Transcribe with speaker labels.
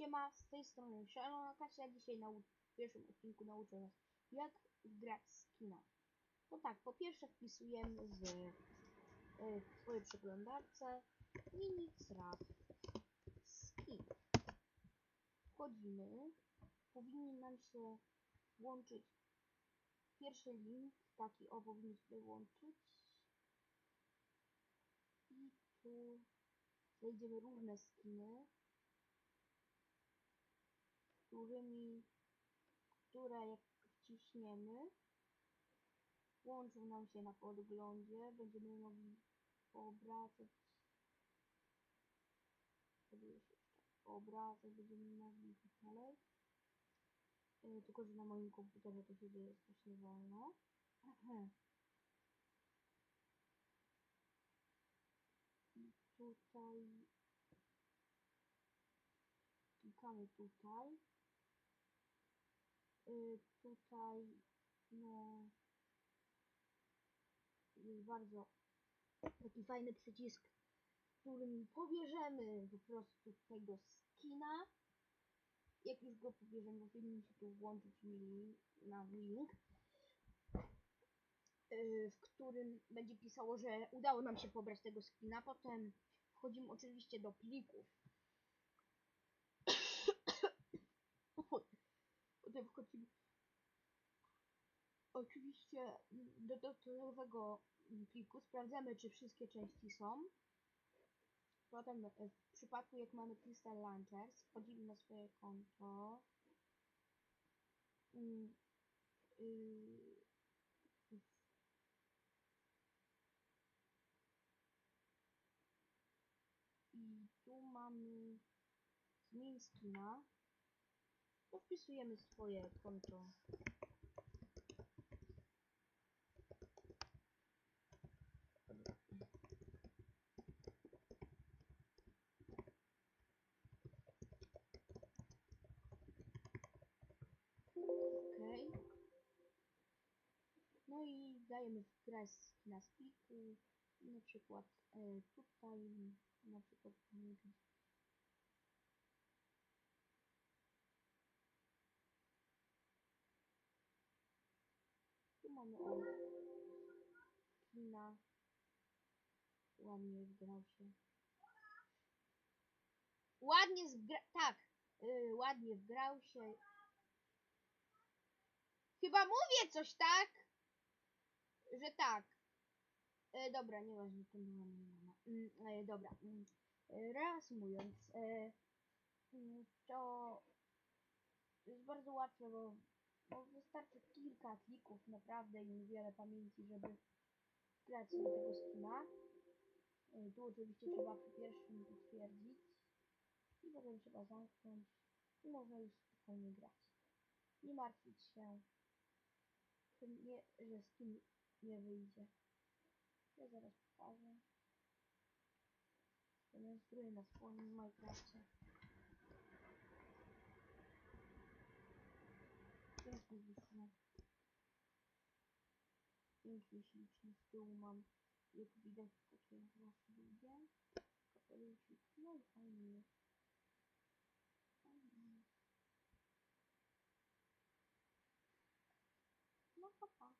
Speaker 1: Siema, z tej strony Szalona Kasia. Dzisiaj w pierwszym odcinku nauczę Was, jak grać skina. To tak, po pierwsze wpisujemy w, e, w swojej przeglądarce minicraf skin. Wchodzimy. Powinien nam się włączyć pierwszy link, taki o powinien się włączyć. I tu znajdziemy różne skiny którymi, które jak wciśniemy, łączą nam się na podglądzie, będziemy mogli poobracać, poobracać, będziemy mogli tak dalej. E, Tylko, że na moim komputerze to się dzieje strasznie wolno. I tutaj klikamy tutaj. Y, tutaj no jest bardzo taki fajny przycisk, którym pobierzemy po prostu tego skina. Jak już go pobierzemy, powinien się tu włączyć mi na link, y, w którym będzie pisało, że udało nam się pobrać tego skina. Potem wchodzimy oczywiście do plików. Wchodzimy oczywiście do docelowego pliku sprawdzamy, czy wszystkie części są. Potem e, w przypadku jak mamy Crystal Launchers, wchodzimy na swoje konto. Mm, y, I tu mamy zmień skina. Wpisujemy swoje konto. No i dajemy wgrać z pliku. Na przykład e, tutaj na przykład nie wiem, tu mamy o skina. Ładnie wgrał się. Ładnie zgra... Tak. y, ładnie wgrał się. Chyba mówię coś, tak? Że tak. E, dobra, nieważne, to była moja mama. E, dobra. E, reasumując, mm, to jest bardzo łatwe, bo, bo wystarczy kilka klików naprawdę i niewiele pamięci, żeby grać sobie tego skina. E, tu oczywiście trzeba przy pierwszym potwierdzić i potem trzeba zamknąć i można już spokojnie grać. Nie martwić się, że, nie, że skin nie wyjdzie. Ja zaraz pokażę. Demonstruję na swoim Minecrafcie. sözcüsünə Inflation için doğmam yok bir dakika sonra bulacağım. Kapalı şükürler kaynıyor. Kaynıyor. Ну, попал.